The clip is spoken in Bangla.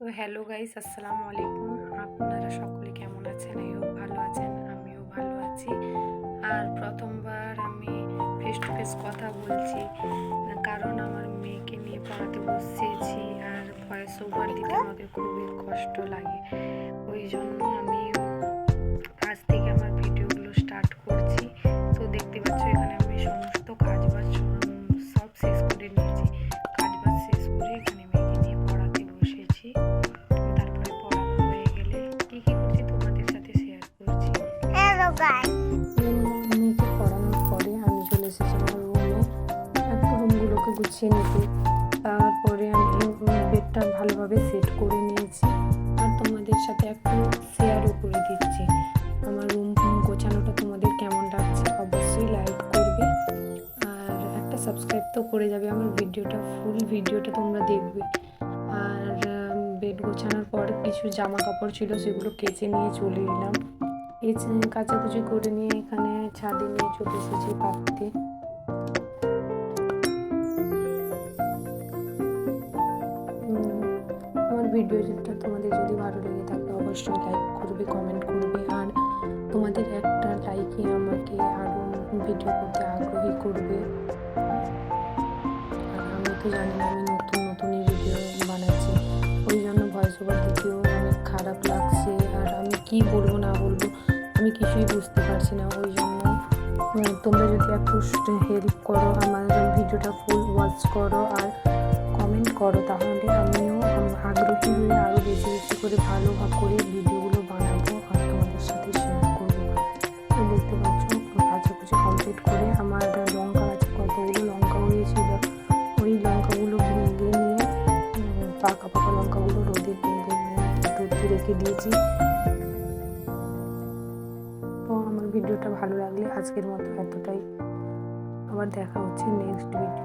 তো হ্যালো গাইস আসসালামু আলাইকুম। আপনারা সকলে কেমন আছেন? আমিও ভালো আছেন আমিও ভালো আছি। আর প্রথমবার আমি ফেস টু ফেস কথা বলছি কারণ আমার মেয়েকে নিয়ে পড়াতে বসেছি আর ভয়েস ওভার দিতে আমাকে খুবই কষ্ট লাগে। ওই জন্য আমি গাইস মেয়েকে পড়ানোর পরে আমি চলে এসেছি আমার রুমে একটু রুমগুলোকে গুছিয়ে নিতে তারপরে আমি বেডটা ভালোভাবে সেট করে নিয়েছি। আর তোমাদের সাথে একটু শেয়ারও করে দিচ্ছি। আমার রুম গোছানোটা তোমাদের কেমন লাগছে অবশ্যই লাইক করবে। আর একটা সাবস্ক্রাইব তো করে যাবে, আমার ভিডিওটা ফুল ভিডিওটা তোমরা দেখবে। আর বেড গোছানোর পর কিছু জামা কাপড় ছিল সেগুলো কেচে নিয়ে চলে এলাম। এই কাচাকুচি করে নিয়ে এখানে ছাদে নিয়ে চলে এসেছি পাততে আমার ভিডিওটা তোমাদের যদি ভালো লেগে থাকে অবশ্যই লাইক করবে কমেন্ট করবে। আর তোমাদের একটা লাইকই আমাকে আরও ভিডিও করতে আগ্রহী করবে। আর আমি তো জানি আমি নতুন নতুনই ভিডিও বানাচ্ছি। ওই জন্য ভয়েস ওভার দিতেও অনেক খারাপ লাগছে। আর আমি কি বলব আমি কিছুই বুঝতে পারছি না ওই জন্য। উম, তোমরা যদি একটু হেল্প করো আমার ভিডিওটা ফুল ওয়াচ করো আর কমেন্ট করো তাহলে আমিও আম- আগ্রহী হয়ে আরও বেশি বেশি করে ভালো করে ভিডিওগুলো বানাবো আর তোমাদের সাথে শেয়ার করব। তো দেখতে পাচ্ছ কাছাকাছি কমপ্লিট করে আমার লঙ্কা আছে কতগুলো লঙ্কা হয়েছিল। ওই লঙ্কাগুলো ভেঙে নিয়ে পাকা পাকা লঙ্কাগুলো রোদে বেঁধে রোদে রেখে দিয়েছি। ভিডিওটা ভালো লাগলে আজকের মতো এতটাই। আবার দেখা হচ্ছে নেক্সট ভিডিওতে